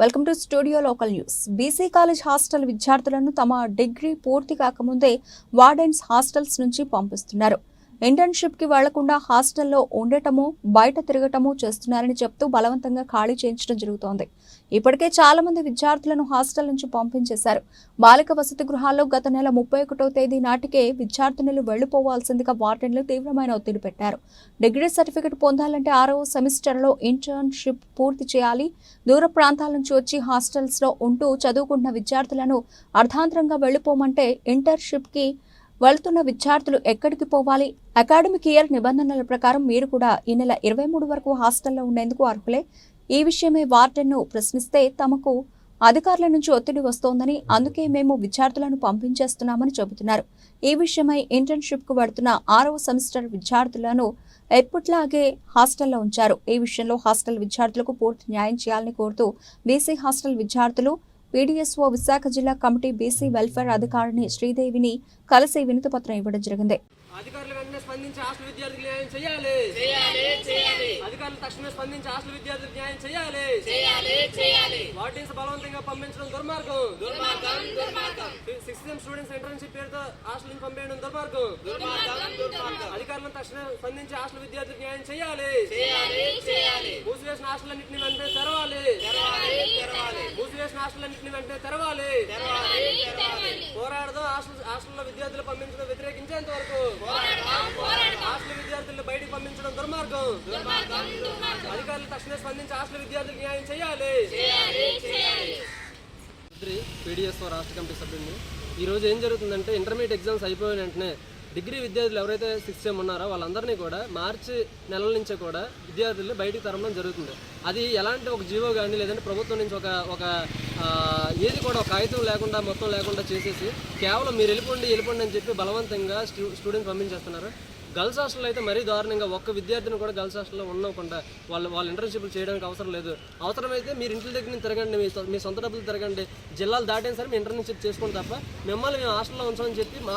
Welcome to studio local news. BC college hostel విద్యార్థులను తమ degree పూర్తి కాకముందే వార్డెన్స్ హాస్టల్స్ నుంచి పంపిస్తున్నారు. ఇంటర్న్షిప్కి వెళ్ళకుండా హాస్టల్లో ఉండటము బయట తిరగటము చేస్తున్నారని చెప్తూ బలవంతంగా ఖాళీ చేయించడం జరుగుతోంది. ఇప్పటికే చాలా మంది విద్యార్థులను హాస్టల్ నుంచి పంపించేశారు. బాలిక వసతి గృహాల్లో గత నెల ముప్పై ఒకటో తేదీ నాటికే విద్యార్థినులు వెళ్ళిపోవాల్సిందిగా వార్డెన్లు తీవ్రమైన ఒత్తిడి పెట్టారు. డిగ్రీ సర్టిఫికెట్ పొందాలంటే ఆరవ సెమిస్టర్లో ఇంటర్న్షిప్ పూర్తి చేయాలి. దూర ప్రాంతాల నుంచి వచ్చి హాస్టల్స్లో ఉంటూ చదువుకుంటున్న విద్యార్థులను అర్ధాంతరంగా వెళ్ళిపోమంటే ఇంటర్న్షిప్కి వెళ్తున్న విద్యార్థులు ఎక్కడికి పోవాలి? అకాడమిక్ ఇయర్ నిబంధనల ప్రకారం మీరు కూడా ఈ నెల ఇరవై మూడు వరకు హాస్టల్లో ఉండేందుకు అర్హులే. ఈ విషయమే వార్డెన్ను ప్రశ్నిస్తే తమకు అధికారుల నుంచి ఒత్తిడి వస్తోందని అందుకే మేము విద్యార్థులను పంపించేస్తున్నామని చెబుతున్నారు. ఈ విషయమై ఇంటర్న్షిప్కు పడుతున్న వెడుతున్న ఆరవ సెమిస్టర్ విద్యార్థులను ఎప్పట్లాగే హాస్టల్లో ఉంచారు. ఈ విషయంలో హాస్టల్ విద్యార్థులకు పూర్తి న్యాయం చేయాలని కోరుతూ బీసీ హాస్టల్ విద్యార్థులు పీడీఎస్ఓ విశాఖ జిల్లా కమిటీ బీసీ వెల్ఫేర్ అధికారిని శ్రీదేవిని కలిసి వినతిపత్రం ఇవ్వడం జరిగింది. అధికారులు వెంటనే స్పందించి హాస్టల్ విద్యార్థులకు న్యాయం చేయాలి. అధికారులు తక్షణమే స్పందించి హాస్టల్ విద్యార్థులకు న్యాయం చేయాలి. వార్డెన్స్ బలవంతంగా పంపించడం దుర్మార్గం. సిక్స్త్ సెమ్ స్టూడెంట్స్ ఇంటర్న్షిప్ పేరుతో హాస్టల్ నుంచి పంపేయడం దుర్మార్గం. అధికారులను తక్షణమే స్పందించి హాస్టల్ విద్యార్థులకు న్యాయం చేయాలి మూసివేసిన హాస్టల్ వెంటనే తెరవాలి. మూసివేసిన హాస్టల్ వెంటనే తెరవాలి. పోరాడదాం హాస్టల్ హాస్టల్లో విద్యార్థులు పంపించడం వ్యతిరేకించేంత వరకు. హాస్టల్ విద్యార్థులను బయటికి పంపించడం దుర్మార్గం. అధికారులు తక్షణమే స్పందించి హాస్టల్ విద్యార్థులకు న్యాయం చేయాలి. పీడిఎస్ రాష్ట్ర కమిటీ సభ్యుడిని. ఈ రోజు ఏం జరుగుతుందంటే ఇంటర్మీడియట్ ఎగ్జామ్స్ అయిపోయిన వెంటనే డిగ్రీ విద్యార్థులు ఎవరైతే సిక్స్ సెమ్ ఉన్నారో వాళ్ళందరినీ కూడా మార్చి నెలల నుంచే కూడా విద్యార్థులు బయటికి తరమడం జరుగుతుంది. అది ఎలాంటి ఒక జీవో కానీ లేదంటే ప్రభుత్వం నుంచి ఒక ఒక ఏది కూడా ఒక కాగితం లేకుండా మొత్తం లేకుండా చేసేసి కేవలం మీరు వెళ్ళిపోండి వెళ్ళిపోండి అని చెప్పి బలవంతంగా స్టూ స్టూడెంట్ పంపించేస్తున్నారు. గర్ల్స్ హాస్టల్ అయితే మరీ దారుణంగా ఒక్క విద్యార్థిని కూడా గర్ల్స్ హాస్టల్లో ఉండకుండా వాళ్ళు వాళ్ళు ఇంటర్న్షిప్లు చేయడానికి అవసరం లేదు. అవసరమైతే మీరు ఇంటి దగ్గర నుంచి తిరగండి మీ మీ సొంత డబ్బులు తిరగండి. జిల్లాలు దాటైన సరే మీ ఇంటర్న్షిప్ చేసుకోండి తప్ప మిమ్మల్ని మేము హాస్టల్లో ఉంచామని చెప్పి మా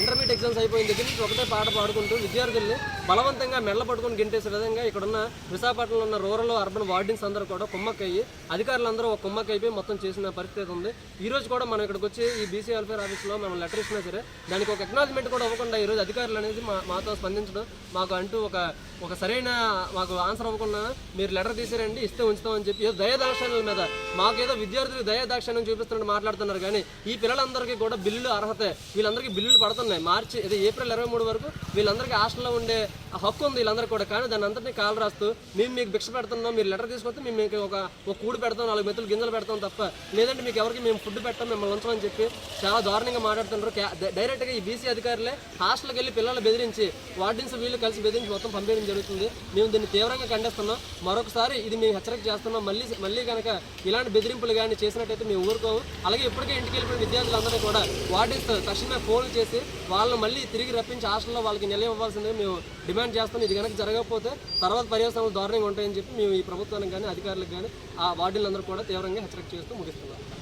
ఇంటర్మీడియట్ ఎగ్జామ్స్ అయిపోయిన దగ్గర నుంచి ఒకటే పాట పాడుకుంటూ విద్యార్థుల్ని బలవంతంగా మెల్ల పట్టుకొని గింటేసే విధంగా ఇక్కడున్న విశాఖపట్నంలో ఉన్న రూరల్ అర్బన్ వార్డెన్స్ అందరూ కూడా కుమ్మక్కయ్యి అధికారులందరూ ఒక కుమ్మక్కైపోయి మొత్తం చేసిన పరిస్థితి ఉంది. ఈ రోజు కూడా మనం ఇక్కడికి వచ్చి ఈ బీసీ వెల్ఫేర్ ఆఫీస్లో మనం లెటర్ ఇచ్చినా సరే దానికి ఒక అక్నాలజ్మెంట్ కూడా ఇవ్వకుండా ఈ రోజు అధికారులు అనేది మా మాతో స్పందించడం మాకు అంటూ ఒక ఒక సరైన మాకు ఆన్సర్ అవ్వకుండా మీరు లెటర్ తీసారండి ఇస్తే ఉంచుతామని చెప్పి ఏదో దయాదాక్షణ్యాల మీద మాకేదో విద్యార్థులు దయాదాక్షణ్యం చూపిస్తున్నట్టు మాట్లాడుతున్నారు. కానీ ఈ పిల్లలందరికీ కూడా బిల్లులు అర్హత. వీళ్ళందరికీ బిల్లులు పడుతున్నాయి. మార్చి ఇది ఏప్రిల్ ఇరవై మూడు వరకు వీళ్ళందరికీ హాస్టల్లో ఉండే హక్కు ఉంది వీళ్ళందరికీ కూడా. కానీ దాన్ని అంతటినీ కాలు రాస్తూ మేము మీకు భిక్ష పెడుతున్నాం మీరు లెటర్ తీసుకొస్తే మేము మీకు ఒక ఒక కూడు పెడతాం నాలుగు మెతులు గింజలు పెడతాం తప్ప. లేదంటే మీకు ఎవరికి మేము ఫుడ్ పెట్టాం మిమ్మల్ని ఉంచమని చెప్పి చాలా దారుణంగా మాట్లాడుతున్నారు. క్యా- డైరెక్ట్గా ఈ బీసీ అధికారులే హాస్టల్కి వెళ్ళి పిల్లలు బెదిరించి వార్డెన్స్ వీళ్ళు కలిసి బెదిరించి మొత్తం పంపించడం జరుగుతుంది. మేము దీన్ని తీవ్రంగా ఖండిస్తున్నాం. మరొకసారి ఇది మేము హెచ్చరిక చేస్తున్నాం. మళ్ళీ మళ్ళీ కనుక ఇలాంటి బెదిరింపులు కానీ చేసినట్టయితే మేము ఊరుకోము. అలాగే ఇప్పటికే ఇంటికి వెళ్ళిపోయిన విద్యార్థులందరూ కూడా వార్డెన్స్ తక్షణమే ఫోన్లు చేసి వాళ్ళని మళ్ళీ తిరిగి రప్పించి హాస్టల్లో వాళ్ళకి నిలయ ఇవ్వాల్సిందే మేము డిమాండ్ చేస్తాం ఇది కనుక జరగకపోతే తర్వాత పర్యవసానాలు దారుణంగా ఉంటాయని చెప్పి మేము ఈ ప్రభుత్వానికి కానీ అధికారులకు కానీ ఆ వార్డులందరూ కూడా తీవ్రంగా హెచ్చరిక చేస్తూ ముగిస్తున్నాం.